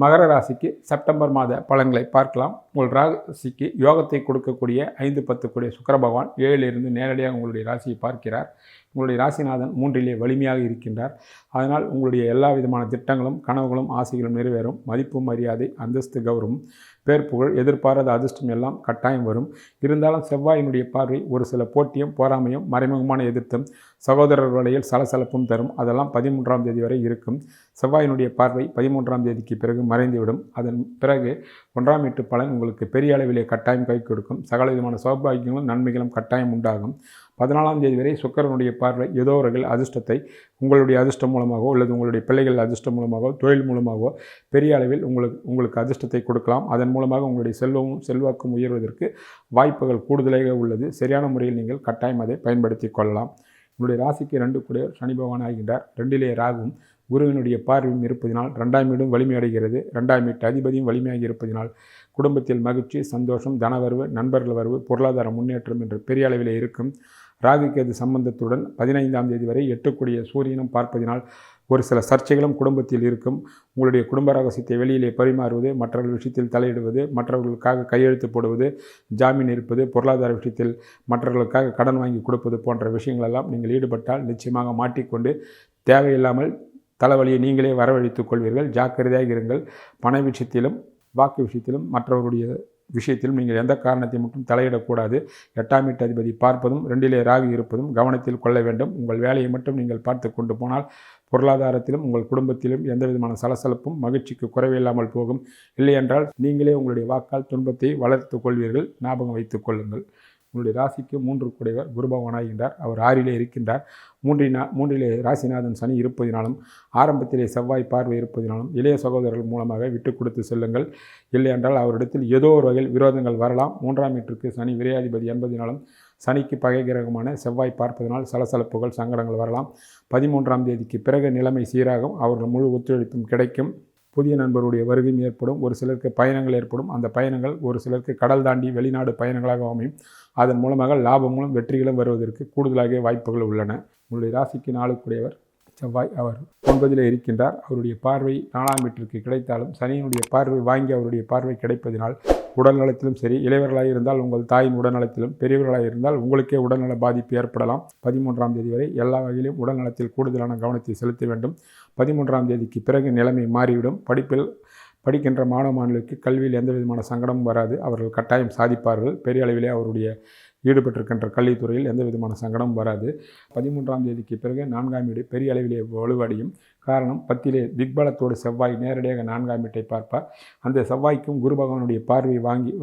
மகர ராசிக்கு செப்டம்பர் மாத பலன்களை பார்க்கலாம். உங்கள் ராசிக்கு யோகத்தை கொடுக்கக்கூடிய ஐந்து பத்து கூடிய சுக்கர பகவான் ஏழிலிருந்து நேரடியாக உங்களுடைய ராசியை பார்க்கிறார். உங்களுடைய ராசிநாதன் மூன்றிலே வலிமையாக இருக்கின்றார். அதனால் உங்களுடைய எல்லா விதமான திட்டங்களும் கனவுகளும் ஆசைகளும் நிறைவேறும். மதிப்பு மரியாதை அந்தஸ்து கௌரவம் பேர் புகழ் எதிர்பாராத அதிர்ஷ்டம் எல்லாம் கட்டாயம் வரும். இருந்தாலும் செவ்வாயினுடைய பார்வை ஒரு சில போட்டியும் போராமையும் மறைமுகமான எதிர்த்தும் சகோதரர் வழியில் சலசலப்பும் தரும். அதெல்லாம் பதிமூன்றாம் தேதி வரை இருக்கும். செவ்வாயினுடைய பார்வை பதிமூன்றாம் தேதிக்கு பிறகு மறைந்துவிடும். அதன் பிறகு ஒன்றாம் வீட்டு பலன் உங்களுக்கு பெரிய அளவிலே கட்டாயம் கை கொடுக்கும் சகல விதமான சௌபாகியங்களும் நன்மைகளும் கட்டாயம் உண்டாகும். பதினாலாம் தேதி வரை சுக்கரனுடைய பார்வை ஏதோ அவர்கள் அதிர்ஷ்டத்தை உங்களுடைய அதிர்ஷ்டம் மூலமாகவோ அல்லது உங்களுடைய பிள்ளைகள் அதிர்ஷ்டம் மூலமாகவோ தொழில் மூலமாகவோ பெரிய அளவில் உங்களுக்கு உங்களுக்கு அதிர்ஷ்டத்தை கொடுக்கலாம். அதன் மூலமாக உங்களுடைய செல்வமும் செல்வாக்கும் உயர்வதற்கு வாய்ப்புகள் கூடுதலாக உள்ளது. சரியான முறையில் நீங்கள் கட்டாயம் அதை பயன்படுத்தி கொள்ளலாம். உங்களுடைய ராசிக்கு ரெண்டு கூட சனி பகவான் ஆகின்றார். ரெண்டிலே ராகும் குருவினுடைய பார்வையும் இருப்பதினால் ரெண்டாம் வீடும் வலிமையடைகிறது ரெண்டாம் வீட்டு அதிபதியும் வலிமையாக இருப்பதினால் குடும்பத்தில் மகிழ்ச்சி சந்தோஷம் தனவரவு நண்பர்கள் வரவு பொருளாதார முன்னேற்றம் என்று பெரிய அளவில் இருக்கும். ராகுகேது சம்பந்தத்துடன் பதினைந்தாம் தேதி வரை எட்டக்கூடிய சூரியனும் பார்ப்பதினால் ஒரு சில சர்ச்சைகளும் குடும்பத்தில் இருக்கும். உங்களுடைய குடும்ப ரகசியத்தை வெளியிலே பரிமாறுவது மற்றவர்கள் விஷயத்தில் தலையிடுவது மற்றவர்களுக்காக கையெழுத்து போடுவது ஜாமீன் இருப்பது பொருளாதார விஷயத்தில் மற்றவர்களுக்காக கடன் வாங்கி கொடுப்பது போன்ற விஷயங்களெல்லாம் நீங்கள் ஈடுபட்டால் நிச்சயமாக மாட்டிக்கொண்டு தேவையில்லாமல் தலைவலியை நீங்களே வரவழைத்துக் கொள்வீர்கள். ஜாக்கிரதையாக இருங்கள். பண விஷயத்திலும் வாக்கு விஷயத்திலும் மற்றவருடைய விஷயத்திலும் நீங்கள் எந்த காரணத்தை மட்டும் தலையிடக்கூடாது. எட்டாம் வீட்டு அதிபதி பார்ப்பதும் ரெண்டிலே ராகு இருப்பதும் கவனத்தில் கொள்ள வேண்டும். உங்கள் வேலையை மட்டும் நீங்கள் பார்த்து கொண்டு போனால் பொருளாதாரத்திலும் உங்கள் குடும்பத்திலும் எந்த விதமான சலசலப்பும் மகிழ்ச்சிக்கு குறைவில்லாமல் போகும். இல்லையென்றால் நீங்களே உங்களுடைய வாக்கால் துன்பத்தை வளர்த்து கொள்வீர்கள். ஞாபகம் வைத்துக் கொள்ளுங்கள். உங்களுடைய ராசிக்கு மூன்று குடைவர் குருபவனாகின்றார் அவர் ஆறிலே இருக்கின்றார். மூன்றினா மூன்றிலே ராசிநாதன் சனி இருப்பதினாலும் ஆரம்பத்திலே செவ்வாய் பார்வை இருப்பதினாலும் இளைய சகோதரர்கள் மூலமாக விட்டு கொடுத்து செல்லுங்கள். இல்லையென்றால் அவரிடத்தில் ஏதோ ஒரு வகையில் விரோதங்கள் வரலாம். மூன்றாம் வீட்டிற்கு சனி விரையாதிபதி என்பதினாலும் சனிக்கு பகை கிரகமான செவ்வாய் பார்ப்பதனால் சலசலப்புகள் சங்கடங்கள் வரலாம். பதிமூன்றாம் தேதிக்கு பிறகு நிலைமை சீராகும். அவர்கள் முழு ஒத்துழைப்பும் கிடைக்கும். புதிய நண்பருடைய வருகையும் ஏற்படும். ஒரு சிலருக்கு பயணங்கள் ஏற்படும். அந்த பயணங்கள் ஒரு சிலருக்கு கடல் தாண்டி வெளிநாடு பயணங்களாக அமையும். அதன் மூலமாக லாபங்களும் வெற்றிகளும் வருவதற்கு கூடுதலாக வாய்ப்புகள் உள்ளன. உங்களுடைய ராசிக்கு நாளுக்குடையவர் செவ்வாய் அவர் ஒன்பதில் இருக்கின்றார். அவருடைய பார்வை நாலாம் வீட்டிற்கு கிடைத்தாலும் சனியினுடைய பார்வை வாங்கி அவருடைய பார்வை கிடைப்பதினால் உடல் நலத்திலும் சரி இளையவர்களாக இருந்தால் உங்கள் தாயின் உடல்நலத்திலும் பெரியவர்களாக இருந்தால் உங்களுக்கே உடல்நல பாதிப்பு ஏற்படலாம். பதிமூன்றாம் தேதி வரை எல்லா வகையிலும் உடல் நலத்தில் கூடுதலான கவனத்தை செலுத்த வேண்டும். பதிமூன்றாம் தேதிக்கு பிறகு நிலைமை மாறிவிடும். படிப்பில் படிக்கின்ற மாணவ மாணவிக்கு கல்வியில் எந்த விதமான சங்கடமும் வராது. அவர்கள் கட்டாயம் சாதிப்பார்கள். பெரிய அளவிலே அவருடைய ஈடுபட்டிருக்கின்ற கல்வித்துறையில் எந்த விதமான சங்கடமும் வராது. பதிமூன்றாம் தேதிக்கு பிறகு நான்காம் வீடு பெரிய அளவிலே வலுவடையும். காரணம் பத்திலே திக்பலத்தோடு செவ்வாய் நேரடியாக நான்காம் வீட்டை பார்ப்பார். அந்த செவ்வாய்க்கும் குரு பகவானுடைய பார்வையை வாங்கி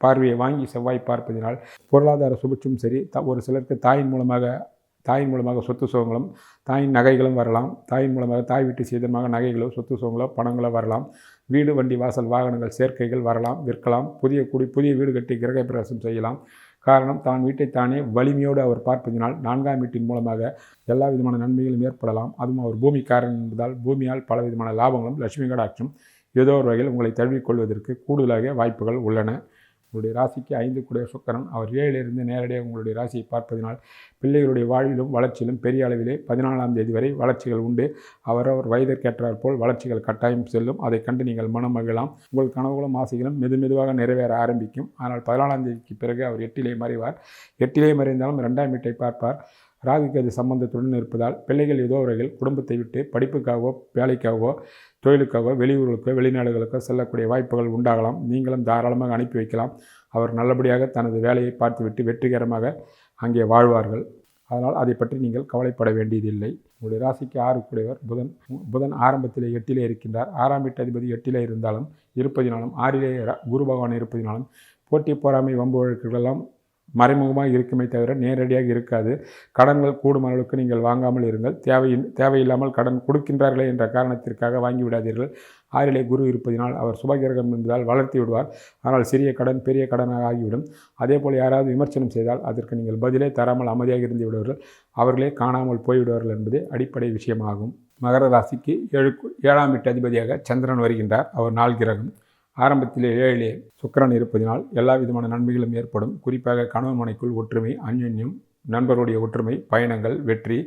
பார்வையை வாங்கி செவ்வாய் பார்ப்பதினால் பொருளாதார சுபிட்சும் சரி. த ஒரு சிலருக்கு தாயின் மூலமாக தாயின் மூலமாக சொத்து சுகங்களும் தாயின் நகைகளும் வரலாம். தாயின் மூலமாக தாய் வீட்டு சீதனமாக நகைகளோ சொத்து சுகங்களோ பணங்களோ வரலாம். வீடு வண்டி வாசல் வாகனங்கள் சேர்க்கைகள் வரலாம் விற்கலாம். புதிய குடி புதிய வீடு கட்டி கிரகப்பிரவேசம் செய்யலாம். காரணம் தான் வீட்டை தானே வலிமையோடு அவர் பார்ப்பதினால் நான்காம் வீட்டின் மூலமாக எல்லா விதமான நன்மைகளும் ஏற்படலாம். அதுவும் அவர் பூமிக்காரன் என்பதால் பூமியால் பல விதமான லாபங்களும் லட்சுமி கடாட்சும் ஏதோ ஒரு வகையில் உங்களை தழுவிக்கொள்வதற்கு கூடுதலாக வாய்ப்புகள் உள்ளன. உங்களுடைய ராசிக்கு ஐந்து கூடிய சுக்கரன். அவர் ஏழிலிருந்து நேரடியாக உங்களுடைய ராசியை பார்ப்பதினால் பிள்ளைகளுடைய வாழ்விலும் வளர்ச்சியிலும் பெரிய அளவிலே பதினாலாம் தேதி வரை வளர்ச்சிகள் உண்டு. அவரவர் வயதிற்கேற்றாற் போல் வளர்ச்சிகள் கட்டாயம் செல்லும். அதை கண்டு நீங்கள் மனம் மகிழலாம் உங்கள் கனவுகளும் ஆசைகளும் மெது மெதுவாக நிறைவேற ஆரம்பிக்கும். ஆனால் பதினாலாம் தேதிக்கு பிறகு அவர் எட்டிலே மறைவார். எட்டிலே மறைந்தாலும் ரெண்டாம் வீட்டை பார்ப்பார். ராகுக்கு அது சம்பந்தத்துடன் இருப்பதால் பிள்ளைகள் ஏதோ அவர்கள் குடும்பத்தை விட்டு படிப்புக்காகவோ வேலைக்காகவோ தொழிலுக்காக வெளியூர்களுக்கோ வெளிநாடுகளுக்கோ செல்லக்கூடிய வாய்ப்புகள் உண்டாகலாம். நீங்களும் தாராளமாக அனுப்பி வைக்கலாம். அவர் நல்லபடியாக தனது வேலையை பார்த்துவிட்டு வெற்றிகரமாக அங்கே வாழ்வார்கள். அதனால் அதை பற்றி நீங்கள் கவலைப்பட வேண்டியதில்லை. உங்களுடைய ராசிக்கு ஆறு கூடியவர் புதன். புதன் ஆரம்பத்திலே எட்டிலே இருக்கின்றார். ஆறாம் வீட்டு அதிபதி எட்டிலே இருந்தாலும் இருப்பதினாலும் ஆறிலே குரு பகவான் இருப்பதினாலும் போட்டி போராமை வம்பு வழக்குகளெல்லாம் மறைமுகமாக இருக்குமே தவிர நேரடியாக இருக்காது. கடன்கள் கூடும் அளவுக்கு நீங்கள் வாங்காமல் இருங்கள். தேவையின் தேவையில்லாமல் கடன் கொடுக்கின்றார்களே என்ற காரணத்திற்காக வாங்கிவிடாதீர்கள். ஆறிலே குரு இருப்பதினால் அவர் சுபகிரகம் என்பதால் வளர்த்தி விடுவார். ஆனால் சிறிய கடன் பெரிய கடனாக ஆகிவிடும். அதே போல் யாராவது விமர்சனம் செய்தால் அதற்கு நீங்கள் பதிலே தராமல் அமைதியாக இருந்து விடுவார்கள். அவர்களே காணாமல் போய்விடுவார்கள் என்பதே அடிப்படை விஷயமாகும். மகர ராசிக்கு ஏழு ஏழாம் எட்டு அதிபதியாக சந்திரன் வருகின்றார். அவர் நாள் கிரகம். ஆரம்பத்திலே ஏழிலே சுக்கரன் இருப்பதினால் எல்லா விதமான நன்மைகளும் ஏற்படும். குறிப்பாக கணவன் மனைக்குள் ஒற்றுமை அந்யுன்யம் நண்பருடைய ஒற்றுமை பயணங்கள் வெற்றி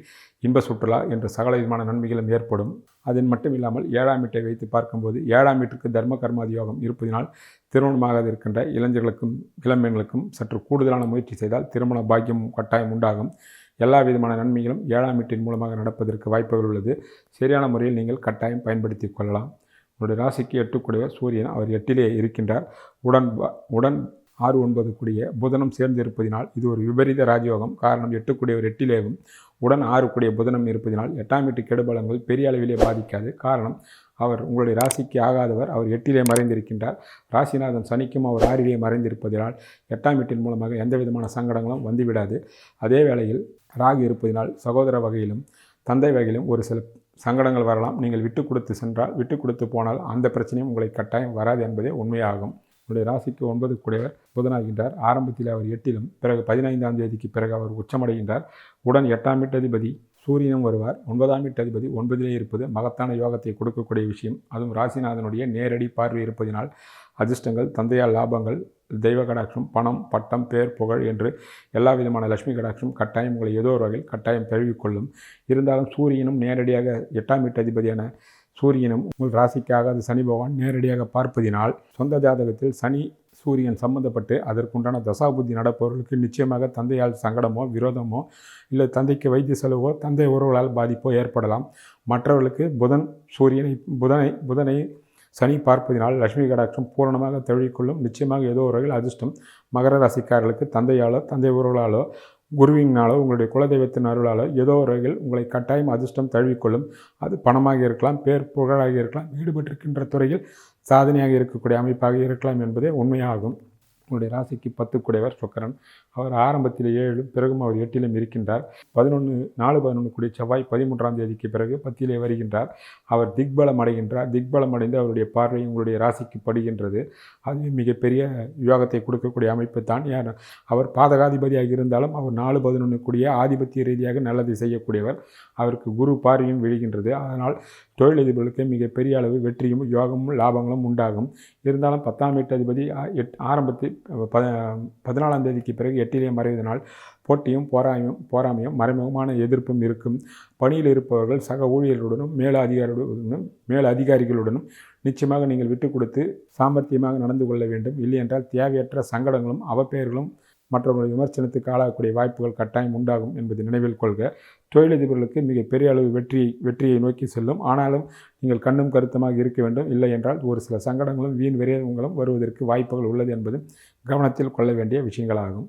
இன்ப சுற்றுலா என்ற சகல விதமான நன்மைகளும் ஏற்படும். அதன் மட்டும் இல்லாமல் ஏழாம் வீட்டை வைத்து பார்க்கும்போது ஏழாம் வீட்டுக்கு தர்ம கர்மாதி யோகம் இருப்பதினால் திருமணமாக இருக்கின்ற இளைஞர்களுக்கும் இளம்பெண்களுக்கும் சற்று கூடுதலான முயற்சி செய்தால் திருமண பாக்கியம் கட்டாயம் உண்டாகும். எல்லா விதமான நன்மைகளும் ஏழாம் வீட்டின் மூலமாக நடப்பதற்கு வாய்ப்புகள் உள்ளது. சரியான முறையில் நீங்கள் கட்டாயம் பயன்படுத்தி கொள்ளலாம். உங்களுடைய ராசிக்கு எட்டுக்குடையவர் சூரியன் அவர் எட்டிலே இருக்கின்றார். உடன் உடன் ஆறு ஒன்பது கூடிய புதனம் சேர்ந்து இருப்பதினால் இது ஒரு விபரீத ராஜயோகம். காரணம் எட்டுக்குடையவர் எட்டிலேயும் உடன் ஆறு கூடிய புதனம் இருப்பதினால் எட்டாம் வீட்டு கெடுபலங்கள் பெரிய அளவிலே பாதிக்காது. காரணம் அவர் உங்களுடைய ராசிக்கு ஆகாதவர். அவர் எட்டிலே மறைந்திருக்கின்றார். ராசிநாதன் சனிக்கும் அவர் ஆறிலே மறைந்திருப்பதினால் எட்டாம் வீட்டின் மூலமாக எந்த விதமான சங்கடங்களும் வந்துவிடாது. அதே வேளையில் ராகு இருப்பதினால் சகோதர வகையிலும் தந்தை வகையிலும் ஒரு சில சங்கடங்கள் வரலாம். நீங்கள் விட்டு கொடுத்து சென்றால் விட்டு கொடுத்து போனால் அந்த பிரச்சனையும் உங்களை கட்டாயம் வராது என்பதே உண்மையாகும். உங்களுடைய ராசிக்கு ஒன்பது கூடியவர் புதனாகின்றார் ஆரம்பத்தில் அவர் எட்டிலும் பிறகு பதினைந்தாம் தேதிக்கு பிறகு அவர் உச்சமடைகின்றார். உடன் எட்டாம் வீட்டதிபதி சூரியனும் வருவார். ஒன்பதாம் வீட்டதிபதி ஒன்பதிலே இருப்பது மகத்தான யோகத்தை கொடுக்கக்கூடிய விஷயம். அதுவும் ராசிநாதனுடைய நேரடி பார்வை இருப்பதினால் அதிர்ஷ்டங்கள் தந்தையால் லாபங்கள் தெய்வ கடாட்சம் பணம் பட்டம் பேர் புகழ் என்று எல்லா விதமான லட்சுமி கடாட்சம் கட்டாயம் உங்களை ஏதோ ஒரு வகையில் கட்டாயம் தழுவிக்கொள்ளும் இருந்தாலும் சூரியனும் நேரடியாக எட்டாம் வீட்டு அதிபதியான சூரியனும் உங்கள் ராசிக்காக அது சனி பகவான் நேரடியாக பார்ப்பதினால் சொந்த ஜாதகத்தில் சனி சூரியன் சம்பந்தப்பட்டு அதற்குண்டான தசாபுத்தி நடப்பவர்களுக்கு நிச்சயமாக தந்தையால் சங்கடமோ விரோதமோ இல்லை தந்தைக்கு வைத்திய செலவோ தந்தை உறவுகளால் பாதிப்போ ஏற்படலாம். மற்றவர்களுக்கு புதன் சூரியனை புதனை புதனை சனி பார்ப்பதினால் லட்சுமி கடாட்சம் பூரணமாக தழுவிக்கொள்ளும் நிச்சயமாக ஏதோ ஒரு வகையில் அதிர்ஷ்டம். மகர ராசிக்காரர்களுக்கு தந்தையாலோ தந்தை உறவுகளாலோ குருவினாலோ உங்களுடைய குலதெய்வத்தின் அருளாலோ ஏதோ ஒரு வகையில் உங்களை கட்டாயம் அதிர்ஷ்டம் தழுவிக்கொள்ளும். அது பணமாக இருக்கலாம் பேர் புகழாக இருக்கலாம் ஈடுபட்டிருக்கின்ற துறையில் சாதனையாக இருக்கக்கூடிய அமைப்பாக இருக்கலாம் என்பதே உண்மையாகும். உங்களுடைய ராசிக்கு பத்து குடையவர் சுக்கரன். அவர் ஆரம்பத்தில் ஏழு பிறகும் அவர் எட்டிலும் இருக்கின்றார். பதினொன்று நாலு பதினொன்று கூடிய செவ்வாய் பதிமூன்றாம் தேதிக்கு பிறகு பத்தியிலே வருகின்றார். அவர் திக்பலம் அடைகின்றார். திக்பலம் அடைந்து அவருடைய பார்வை உங்களுடைய ராசிக்கு படுகின்றது. அது மிகப்பெரிய யோகத்தை கொடுக்கக்கூடிய அமைப்பு தான். ஏன் அவர் பாதகாதிபதியாக இருந்தாலும் அவர் நாலு பதினொன்று கூடிய ஆதிபத்திய ரீதியாக நல்லது செய்யக்கூடியவர். அவருக்கு குரு பார்வையும் விழுகின்றது. அதனால் தொழிலதிபர்களுக்கு மிகப்பெரிய அளவு வெற்றியும் யோகமும் லாபங்களும் உண்டாகும். இருந்தாலும் பத்தாம் வீட்டு அதிபதி ஆ- எட் ஆரம்பத்தில் ப பதினாலாம் தேதிக்கு பிறகு எட்டிலே மறைவதனால் போட்டியும் போராமையும் போராமையும் மறைமுகமான எதிர்ப்பும் இருக்கும். பணியில் இருப்பவர்கள் சக ஊழியர்களுடனும் மேல அதிகாரிகளுடனும் மேல அதிகாரிகளுடனும் நிச்சயமாக நீங்கள் விட்டு கொடுத்து சாமர்த்தியமாக நடந்து கொள்ள வேண்டும். இல்லையென்றால் தேவையற்ற சங்கடங்களும் அவப்பெயர்களும் மற்றவர்கள் விமர்சனத்துக்கு ஆளாகக்கூடிய வாய்ப்புகள் கட்டாயம் உண்டாகும் என்பதை நினைவில் கொள்க. தொழிலதிபர்களுக்கு மிக பெரிய அளவு வெற்றியை வெற்றியை நோக்கி செல்லும். ஆனாலும் நீங்கள் கண்ணும் கருத்துமாக இருக்க வேண்டும். இல்லை என்றால் ஒரு சில சங்கடங்களும் வீண் விரயங்களும் வருவதற்கு வாய்ப்புகள் உள்ளது என்பது கவனத்தில் கொள்ள வேண்டிய விஷயங்களாகும்.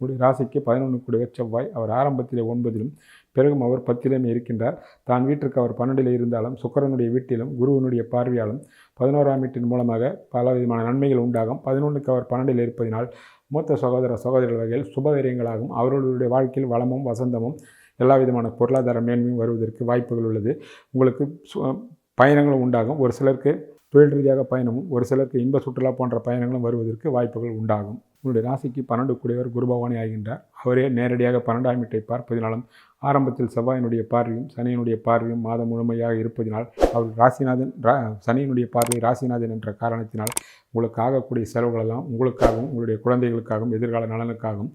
உங்களுடைய ராசிக்கு பதினொன்று கூடிய செவ்வாய் அவர் ஆரம்பத்திலே ஒன்பதிலும் பிறகும் அவர் பத்திலும் இருக்கின்றார். தான் வீட்டிற்கு அவர் பன்னெண்டில் இருந்தாலும் சுக்கரனுடைய வீட்டிலும் குருவனுடைய பார்வையாலும் பதினோராம் வீட்டின் மூலமாக பல விதமான நன்மைகள் உண்டாகும். பதினொன்றுக்கு அவர் பன்னெண்டில் இருப்பதினால் மூத்த சகோதர சகோதரர் வகையில் சுபகரியங்களாகும் அவர்களுடைய வாழ்க்கையில் வளமும் வசந்தமும் எல்லா விதமான பொருளாதார மேன்மையும் வருவதற்கு வாய்ப்புகள் உள்ளது. உங்களுக்கு சு- பயணங்களும் உண்டாகும். ஒரு சிலருக்கு தொழில் ரீதியாக பயணமும் ஒரு சிலருக்கு இன்ப சுற்றுலா போன்ற பயணங்களும் வருவதற்கு வாய்ப்புகள் உண்டாகும். உங்களுடைய ராசிக்கு பன்னெண்டு கூடியவர் குருபவானி ஆகின்றார் அவரே நேரடியாக பன்னெண்டாம் வீட்டை பார்ப்பதினாலும் ஆரம்பத்தில் செவ்வாயினுடைய பார்வையும் சனியினுடைய பார்வையும் மாதம் முழுமையாக இருப்பதினால் அவர் ராசிநாதன் ரா சனியினுடைய பார்வை ராசிநாதன் என்ற காரணத்தினால் உங்களுக்கு ஆகக்கூடிய செலவுகளெல்லாம் உங்களுக்காகவும் உங்களுடைய குழந்தைகளுக்காகவும் எதிர்கால நலனுக்காகவும்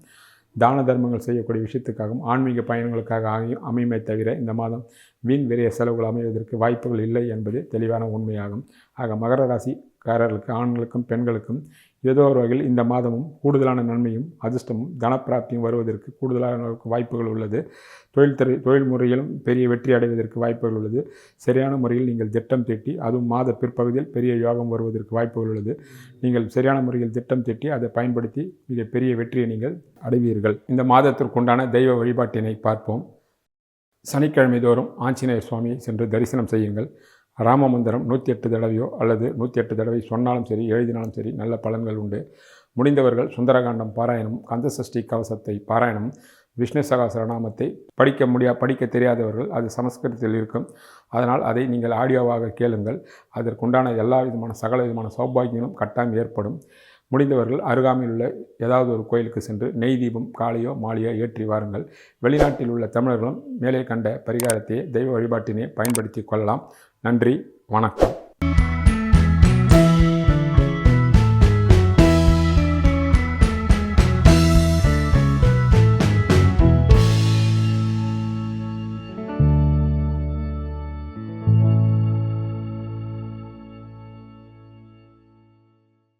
தான தர்மங்கள் செய்யக்கூடிய விஷயத்துக்காகவும் ஆன்மீக பயணங்களுக்காக ஆகியும் அமையுமே தவிர இந்த மாதம் வீண் விரைய செலவுகள் அமைவதற்கு வாய்ப்புகள் இல்லை என்பது தெளிவான உண்மையாகும். ஆக மகர ராசிக்காரர்களுக்கு ஆண்களுக்கும் பெண்களுக்கும் ஏதோ ஒரு வகையில் இந்த மாதமும் கூடுதலான நன்மையும் அதிர்ஷ்டமும் தனப்பிராப்தியும் வருவதற்கு கூடுதலான வாய்ப்புகள் உள்ளது. தொழில் துறை தொழில் முறையிலும் பெரிய வெற்றி அடைவதற்கு வாய்ப்புகள் உள்ளது. சரியான முறையில் நீங்கள் திட்டம் தீட்டி அதுவும் மாத பிற்பகுதியில் பெரிய யோகம் வருவதற்கு வாய்ப்புகள் உள்ளது. நீங்கள் சரியான முறையில் திட்டம் தீட்டி அதை பயன்படுத்தி மிக பெரிய வெற்றியை நீங்கள் அடைவீர்கள். இந்த மாதத்திற்குண்டான தெய்வ வழிபாட்டினை பார்ப்போம். சனிக்கிழமை தோறும் ஆஞ்சநேயர் சுவாமியை சென்று தரிசனம் செய்யுங்கள். ராம மந்திரம் நூற்றி எட்டு தடவையோ அல்லது நூற்றி எட்டு தடவை சொன்னாலும் சரி எழுதினாலும் சரி நல்ல பலன்கள் உண்டு. முடிந்தவர்கள் சுந்தரகாண்டம் பாராயணம் கந்தசஷ்டி கவசத்தை பாராயணம் விஷ்ணு சகசரநாமத்தை படிக்க முடியா படிக்க தெரியாதவர்கள் அது சமஸ்கிருதத்தில் இருக்கும். அதனால் அதை நீங்கள் ஆடியோவாக கேளுங்கள். அதற்குண்டான எல்லா விதமான சகல விதமான சௌபாகியங்களும் கட்டாயம் ஏற்படும். முடிந்தவர்கள் அருகாமையில் உள்ள ஏதாவது ஒரு கோயிலுக்கு சென்று நெய் தீபம் காலையோ மாலையோ ஏற்றி வாருங்கள். வெளிநாட்டில் உள்ள தமிழர்களும் மேலே கண்ட பரிகாரத்தையே தெய்வ வழிபாட்டினை பயன்படுத்தி கொள்ளலாம். நன்றி வணக்கம்.